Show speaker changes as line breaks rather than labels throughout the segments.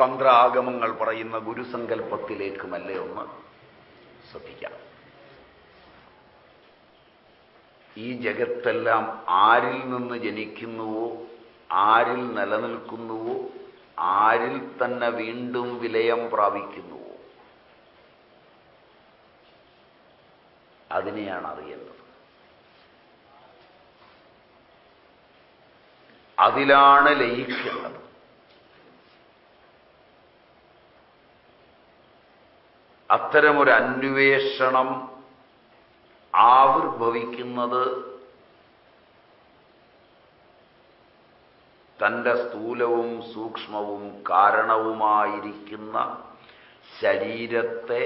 തന്ത്രാഗമങ്ങൾ പറയുന്ന ഗുരുസങ്കല്പത്തിലേക്കുമല്ലേ ഒന്ന് ശ്രദ്ധിക്കാം. ഈ ജഗത്തെല്ലാം ആരിൽ നിന്ന് ജനിക്കുന്നുവോ ആരിൽ നിലനിൽക്കുന്നുവോ ആരിൽ തന്നെ വീണ്ടും വിലയം പ്രാപിക്കുന്നുവോ? അതിനെയാണ് അറിയുന്നത് അതിലാണ് ലയിക്കേണ്ടത്. അത്തരമൊരു അന്വേഷണം ആവിർഭവിക്കുന്നത് തന്റെ സ്ഥൂലവും സൂക്ഷ്മവും കാരണവുമായിരിക്കുന്ന ശരീരത്തെ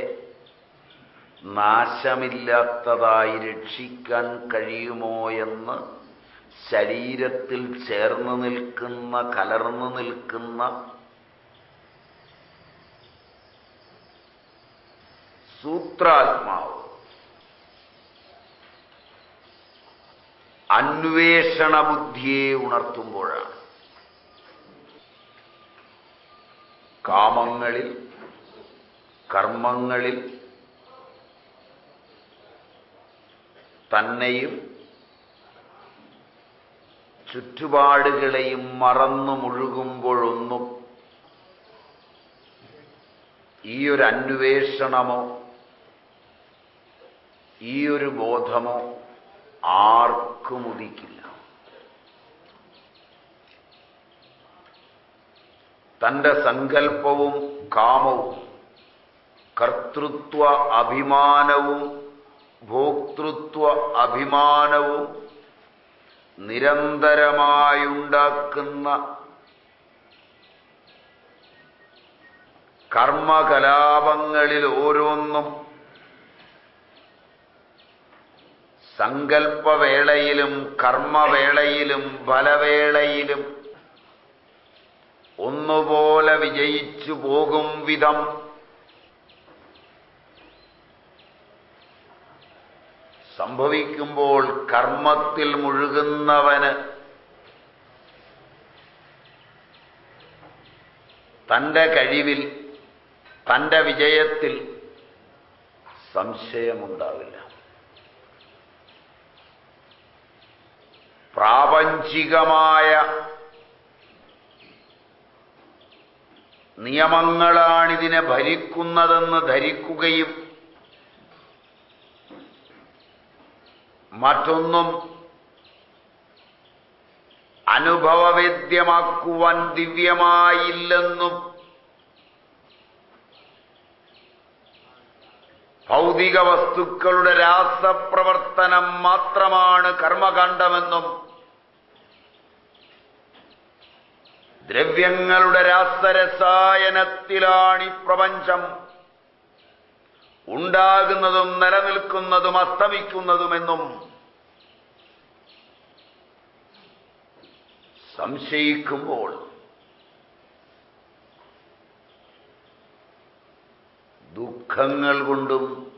നാശമില്ലാത്തതായി രക്ഷിക്കാൻ കഴിയുമോ എന്ന് ശരീരത്തിൽ ചേർന്ന് നിൽക്കുന്ന കലർന്നു നിൽക്കുന്ന സൂത്രാത്മാവ്. അന്വേഷണ ബുദ്ധിയെ ഉണർത്തുമ്പോഴാണ്. കാമങ്ങളിൽ കർമ്മങ്ങളിൽ തന്നെയും ചുറ്റുപാടുകളെയും മറന്നു മുഴുകുമ്പോഴൊന്നും ഈ ഒരു അന്വേഷണമോ ഈ ഒരു ബോധമോ ആർക്കും ഉദിക്കില്ല തന്റെ സങ്കല്പവും കാമവും കർത്തൃത്വ അഭിമാനവും ഭോക്തൃത്വ അഭിമാനവും നിരന്തരമായുണ്ടാക്കുന്ന കർമ്മകലാപങ്ങളിൽ ഓരോന്നും സങ്കല്പവേളയിലും കർമ്മവേളയിലും ബലവേളയിലും ഒന്നുപോലെ വിജയിച്ചു പോകും വിധം സംഭവിക്കുമ്പോൾ കർമ്മത്തിൽ മുഴുകുന്നവന് തന്റെ കഴിവിൽ തന്റെ വിജയത്തിൽ സംശയമുണ്ടാവില്ല. പ്രാപഞ്ചികമായ നിയമങ്ങളാണിതിനെ ഭരിക്കുന്നതെന്ന് ധരിക്കുകയും മറ്റൊന്നും അനുഭവവേദ്യമാക്കുവാൻ ദിവ്യമായില്ലെന്നും ഭൗതിക വസ്തുക്കളുടെ രാസപ്രവർത്തനം മാത്രമാണ് കർമ്മകാണ്ഡമെന്നും ദ്രവ്യങ്ങളുടെ രാസരസായനത്തിലാണ് ഈ പ്രപഞ്ചം. ഉണ്ടാകുന്നതും നിലനിൽക്കുന്നതും അസ്തമിക്കുന്നതുമെന്നും സംശയിക്കുമ്പോൾ ദുഃഖങ്ങൾ കൊണ്ടും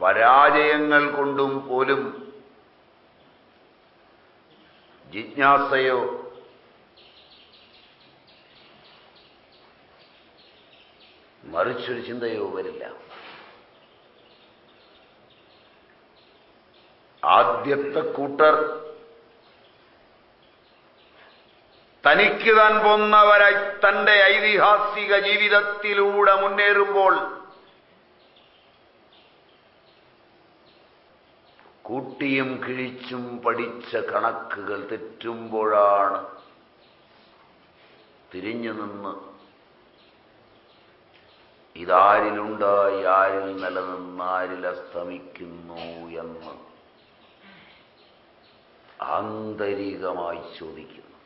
പരാജയങ്ങൾ കൊണ്ടും പോലും ജിജ്ഞാസയോ മറിച്ചൊരു ചിന്തയോ വരില്ല ആദ്യത്തെ കൂട്ടർ തനിക്ക് താൻ പോന്നവരായി തന്റെ ഐതിഹാസിക ജീവിതത്തിലൂടെ മുന്നേറുമ്പോൾ കൂട്ടിയും കിഴിച്ചും പഠിച്ച കണക്കുകൾ തെറ്റുമ്പോഴാണ് തിരിഞ്ഞു നിന്ന് ഇതാരിലുണ്ടായി ആരിൽ നിലനിന്ന് ആരിൽ അസ്തമിക്കുന്നു എന്ന് ആന്തരികമായി ചോദിക്കുന്നു.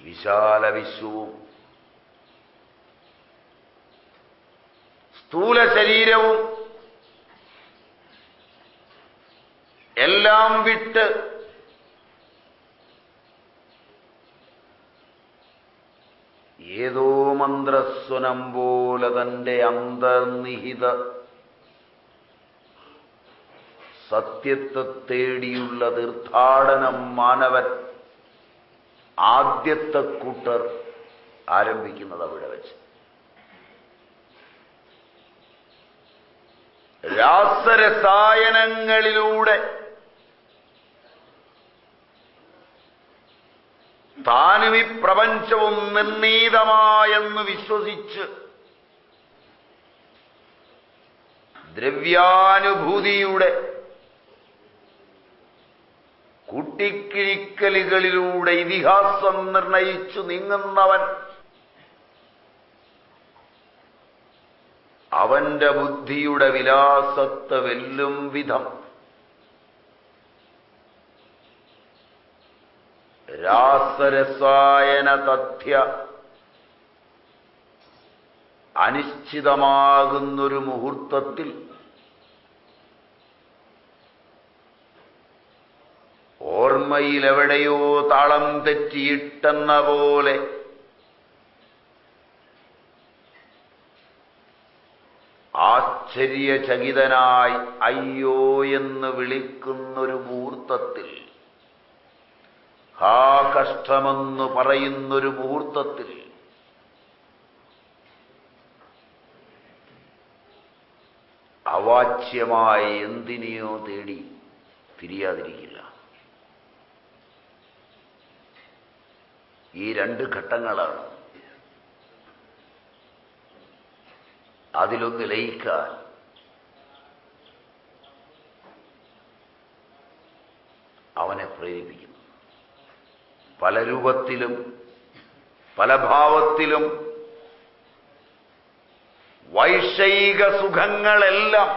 വിശാല വിശ്വവും സ്ഥൂല ശരീരവും എല്ലാം വിട്ട് ഏതോ മന്ത്രസ്വനം പോലെ തന്റെ അന്തർനിഹിത സത്യത്തെ തേടിയുള്ള തീർത്ഥാടനം മാനവൻ ആദ്യത്തെ കൂട്ടർ ആരംഭിക്കുന്നത് അവിടെ വെച്ച്. രാസരസായനങ്ങളിലൂടെ താനും ഈ പ്രപഞ്ചവും നിർണീതമായെന്ന് വിശ്വസിച്ച് ദ്രവ്യാനുഭൂതിയുടെ കുട്ടിക്കിഴിക്കലുകളിലൂടെ ഇതിഹാസം നിർണയിച്ചു നീങ്ങുന്നവൻ അവന്റെ ബുദ്ധിയുടെ വിലാസത്തെ വെല്ലും വിധം രാസരസായന തഥ്യ. അനിശ്ചിതമാകുന്നൊരു മുഹൂർത്തത്തിൽ ഓർമ്മയിലെവിടെയോ താളം തെറ്റിയിട്ടെന്ന പോലെ ആശ്ചര്യചകിതനായി അയ്യോ എന്ന് വിളിക്കുന്നൊരു മുഹൂർത്തത്തിൽ ഹാ കഷ്ടമെന്ന് പറയുന്നൊരു മുഹൂർത്തത്തിൽ അവാച്യമായി എന്തിനെയോ തേടി തിരിയാതിരിക്കില്ല. ഈ രണ്ട് ഘട്ടങ്ങളാണ്. അതിലൊന്ന് ലയിക്കാൻ അവനെ പ്രേരിപ്പിക്കുന്നു പല രൂപത്തിലും പല ഭാവത്തിലും വൈഷയിക സുഖങ്ങളെല്ലാം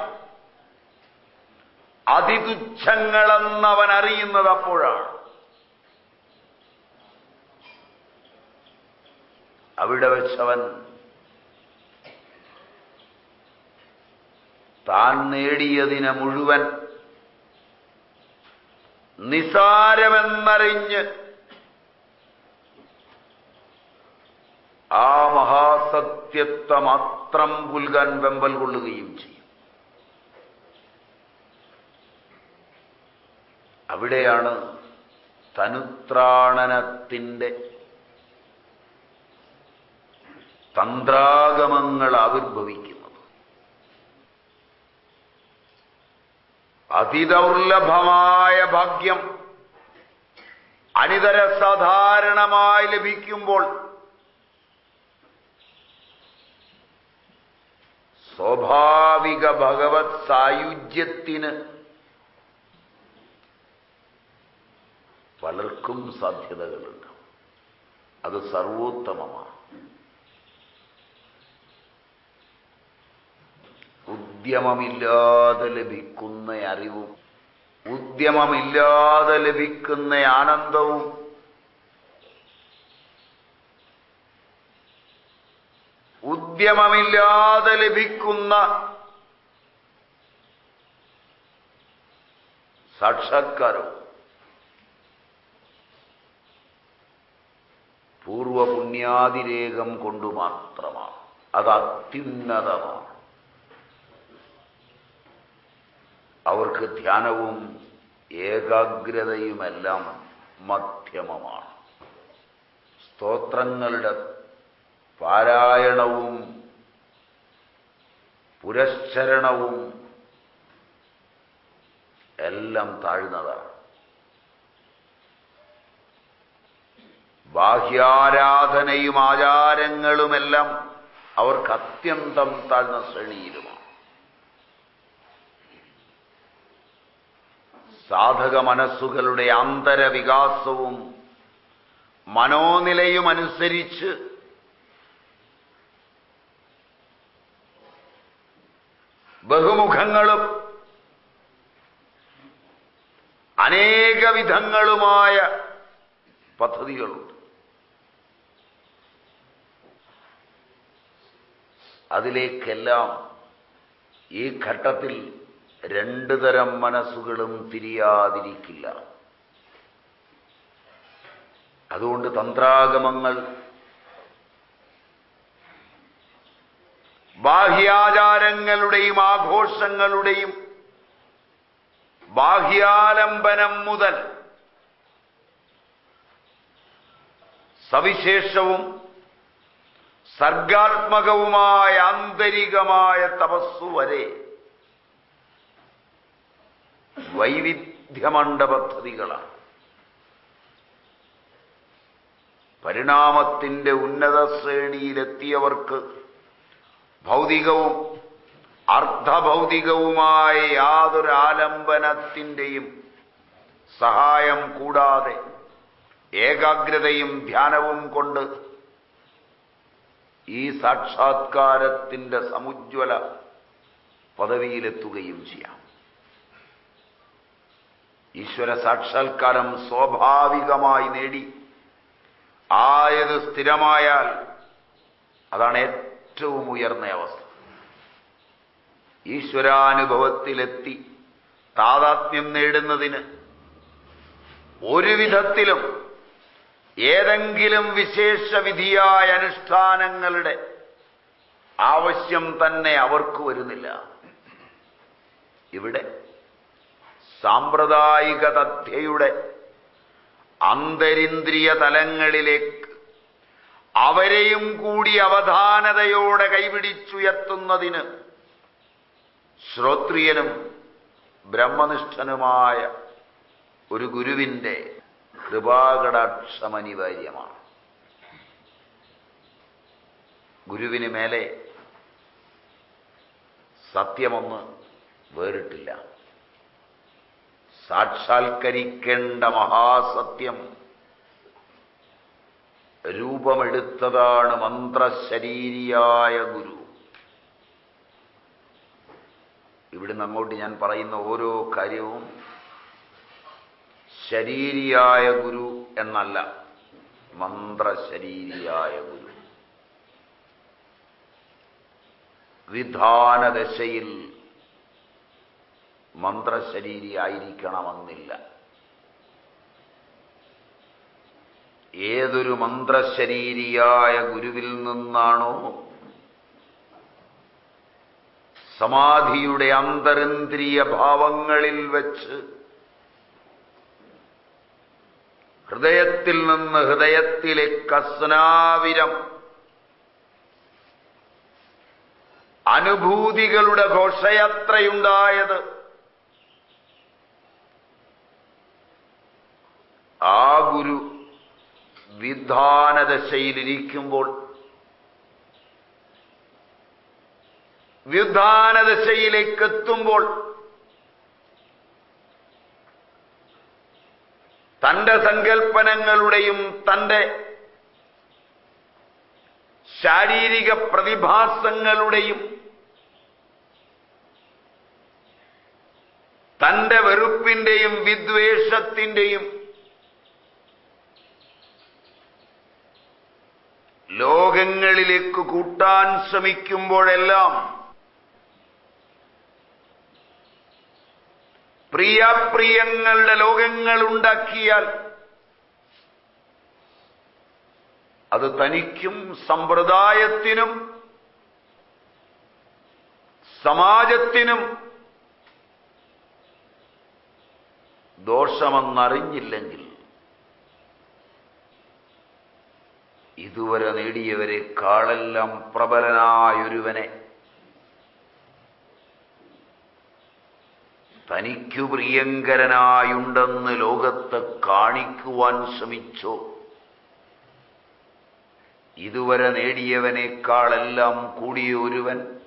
അതിതുച്ഛങ്ങളെന്നവൻ അറിയുന്നത് അപ്പോഴാണ് അവിടെ വെച്ചവൻ താൻ നേടിയതിനെ മുഴുവൻ നിസാരമെന്നറിഞ്ഞ് ആ മഹാസത്യത്തെ മാത്രം പുൽകാൻ വെമ്പൽ കൊള്ളുകയും ചെയ്യും. അവിടെയാണ് തനുത്രാണനത്തിന്റെ തന്ത്രാഗമങ്ങൾ ആവിർഭവിക്കുന്നത്. അതിദൗർലഭമായ ഭാഗ്യം അനിതര സാധാരണമായി ലഭിക്കുമ്പോൾ സ്വാഭാവിക ഭഗവത് സായുജ്യത്തിന് പലർക്കും സാധ്യതകളുണ്ട്. അത് സർവോത്തമമാണ്. ഉദ്യമമില്ലാതെ ലഭിക്കുന്ന അറിവും ഉദ്യമമില്ലാതെ ലഭിക്കുന്ന ആനന്ദവും ഉദ്യമമില്ലാതെ ലഭിക്കുന്ന സാക്ഷാത്കാരവും പൂർവപുണ്യാതിരേകം കൊണ്ടു മാത്രമാണ്. അത് അത്യുന്നതമാണ്. അവർക്ക് ധ്യാനവും ഏകാഗ്രതയുമെല്ലാം മധ്യമമാണ്. സ്തോത്രങ്ങളുടെ പാരായണവും പുരശ്ചരണവും എല്ലാം താഴ്ന്നതാണ്. ബാഹ്യാരാധനയും ആചാരങ്ങളുമെല്ലാം അവർക്ക് അത്യന്തം താഴ്ന്ന ശ്രേണിയിലുമാണ്. സാധക മനസ്സുകളുടെ ആന്തരവികാസവും മനോനിലയും അനുസരിച്ച് ബഹുമുഖങ്ങളും അനേകവിധങ്ങളുമായ പദ്ധതികളുണ്ട്. അതിലേക്കെല്ലാം ഈ ഘട്ടത്തിൽ രണ്ടു തരം മനസ്സുകളും തിരിയാതിരിക്കില്ല. അതുകൊണ്ട് തന്ത്രാഗമങ്ങൾ ബാഹ്യാചാരങ്ങളുടെയും ആഘോഷങ്ങളുടെയും ബാഹ്യാലംബനം മുതൽ സവിശേഷവും സർഗാത്മകവുമായ ആന്തരികമായ തപസ്സു വരെ വൈവിധ്യമണ്ഡ പദ്ധതികളാണ് പരിണാമത്തിന്റെ ഉന്നത ശ്രേണിയിലെത്തിയവർക്ക് ഭൗതികവും അർദ്ധഭൗതികവുമായ യാതൊരു ആലംബനത്തിന്റെയും സഹായം കൂടാതെ ഏകാഗ്രതയും ധ്യാനവും കൊണ്ട് ഈ സാക്ഷാത്കാരത്തിന്റെ സമുജ്വല പദവിയിലെത്തുകയും ചെയ്യാം. ഈശ്വര സാക്ഷാത്കാരം സ്വാഭാവികമായി നേടി. ആയത് സ്ഥിരമായാൽ അതാണ് ഏറ്റവും ഉയർന്ന അവസ്ഥ. ഈശ്വരാനുഭവത്തിലെത്തി താതാത്മ്യം നേടുന്നതിന് ഒരു വിധത്തിലും ഏതെങ്കിലും വിശേഷവിധിയായ അനുഷ്ഠാനങ്ങളുടെ ആവശ്യം തന്നെ അവർക്ക് വരുന്നില്ല. ഇവിടെ സാമ്പ്രദായിക തഥ്യയുടെ അന്തരിന്ദ്രിയ തലങ്ങളിലേക്ക് അവരെയും കൂടി അവധാനതയോടെ കൈപിടിച്ചുയർത്തുന്നതിന് ശ്രോത്രിയനും ബ്രഹ്മനിഷ്ഠനുമായ ഒരു ഗുരുവിന്റെ കൃപാകടാക്ഷമനിവാര്യമാണ് ഗുരുവിന് മേലെ സത്യമൊന്ന് വേറിട്ടില്ല. സാക്ഷാത്കരിക്കേണ്ട മഹാസത്യം രൂപമെടുത്തതാണ് മന്ത്രശരീരിയായ ഗുരു. ഇവിടുന്ന് അങ്ങോട്ട് ഞാൻ പറയുന്ന ഓരോ കാര്യവും ശരീരിയായ ഗുരു എന്നല്ല മന്ത്രശരീരിയായ ഗുരു. വിധാനദശയിൽ മന്ത്രശരീരിയായിരിക്കണമെന്നില്ല. ഏതൊരു മന്ത്രശരീരിയായ ഗുരുവിൽ നിന്നാണോ സമാധിയുടെ അന്തരന്ദ്രിയ ഭാവങ്ങളിൽ വച്ച് ഹൃദയത്തിൽ നിന്ന് ഹൃദയത്തിലെ കസ്നാവിരം അനുഭൂതികളുടെ ഘോഷയാത്രയുണ്ടായത് ആ ഗുരു വിധാനദശയിലിരിക്കുമ്പോൾ വ്യുദ്ധാനദശയിലേക്ക് എത്തുമ്പോൾ തന്റെ സങ്കല്പനങ്ങളുടെയും തന്റെ ശാരീരിക പ്രതിഭാസങ്ങളുടെയും തന്റെ വെറുപ്പിന്റെയും വിദ്വേഷത്തിന്റെയും ലോകങ്ങളിലേക്ക് കൂട്ടാൻ ശ്രമിക്കുമ്പോഴെല്ലാം പ്രിയപ്രിയങ്ങളുടെ ലോകങ്ങൾ ഉണ്ടാക്കിയാൽ അത് തനിക്കും സമ്പ്രദായത്തിനും സമാജത്തിനും ദോഷമെന്നറിഞ്ഞില്ലെങ്കിൽ ഇതുവരെ നേടിയവരെക്കാളെല്ലാം പ്രബലനായൊരുവനെ. തനിക്കു പ്രിയങ്കരനായുണ്ടെന്ന് ലോകത്തെ കാണിക്കുവാൻ ശ്രമിച്ചോ? ഇതുവരെ നേടിയവനേക്കാളെല്ലാം കൂടിയ ഒരുവൻ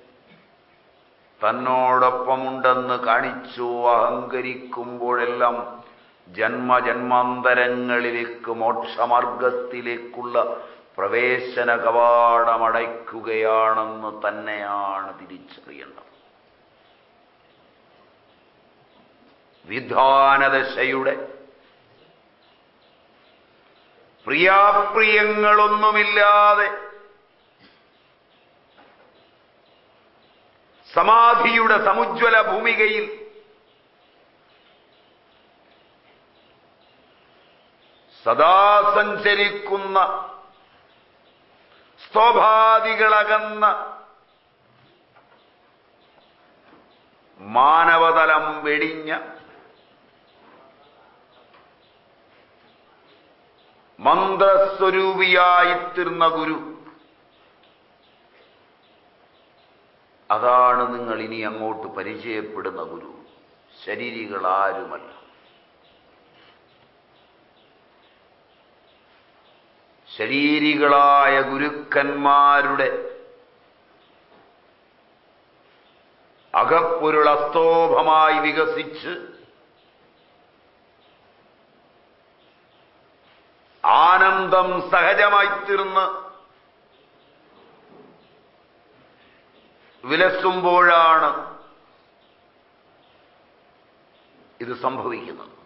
തന്നോടൊപ്പമുണ്ടെന്ന് കാണിച്ചു? അഹങ്കരിക്കുമ്പോഴെല്ലാം ജന്മജന്മാന്തരങ്ങളിലേക്ക് മോക്ഷമാർഗത്തിലേക്കുള്ള പ്രവേശന കവാടമടയ്ക്കുകയാണെന്ന് തന്നെയാണ് തിരിച്ചറിയേണ്ടത്. വിധാനദശയുടെ പ്രിയാപ്രിയങ്ങളൊന്നുമില്ലാതെ സമാധിയുടെ സമുജ്വല ഭൂമികയിൽ സദാ സഞ്ചരിക്കുന്ന സ്തോഭാദികളകന്ന മാനവതലം വെടിഞ്ഞ മന്ത്രസ്വരൂപിയായിത്തീർന്ന ഗുരു. അതാണ് നിങ്ങൾ ഇനി അങ്ങോട്ട് പരിചയപ്പെടുന്ന ഗുരു. ശരീരികളാരുമല്ല. ശരീരികളായ ഗുരുക്കന്മാരുടെ അകപ്പൊരുളസ്തോഭമായി വികസിച്ച് ആനന്ദം സഹജമായിത്തീർന്ന് വിലസുമ്പോഴാണ് ഇത് സംഭവിക്കുന്നത്.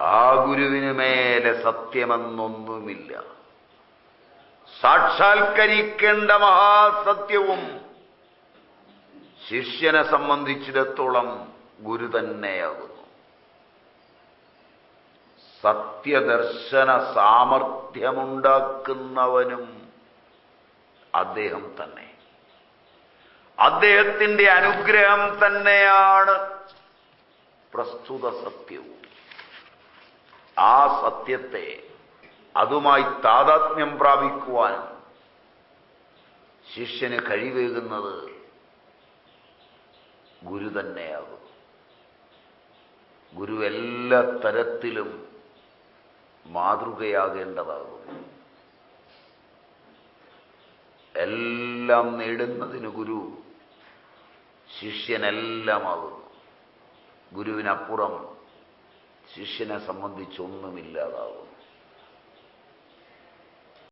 ആ ഗുരുവിന് മേലെ സത്യമെന്നൊന്നുമില്ല. സാക്ഷാത്കരിക്കേണ്ട മഹാസത്യവും ശിഷ്യനെ സംബന്ധിച്ചിടത്തോളം ഗുരു തന്നെയാകുന്നു. സത്യദർശന സാമർഥ്യമുണ്ടാക്കുന്നവനും അദ്ദേഹം തന്നെ. അദ്ദേഹത്തിന്റെ അനുഗ്രഹം തന്നെയാണ് പ്രസ്തുത സത്യവും. ആ സത്യത്തെ അതുമായി താതാത്മ്യം പ്രാപിക്കുവാൻ ശിഷ്യന് കഴിവേകുന്നത് ഗുരു തന്നെയാകും. ഗുരു എല്ലാ തരത്തിലും മാതൃകയാകേണ്ടതാകും. എല്ലാം നേടുന്നതിന് ഗുരു ശിഷ്യനെല്ലാമാകുന്നു. ഗുരുവിനപ്പുറം ശിഷ്യനെ സംബന്ധിച്ചൊന്നുമില്ലാതാകുന്നു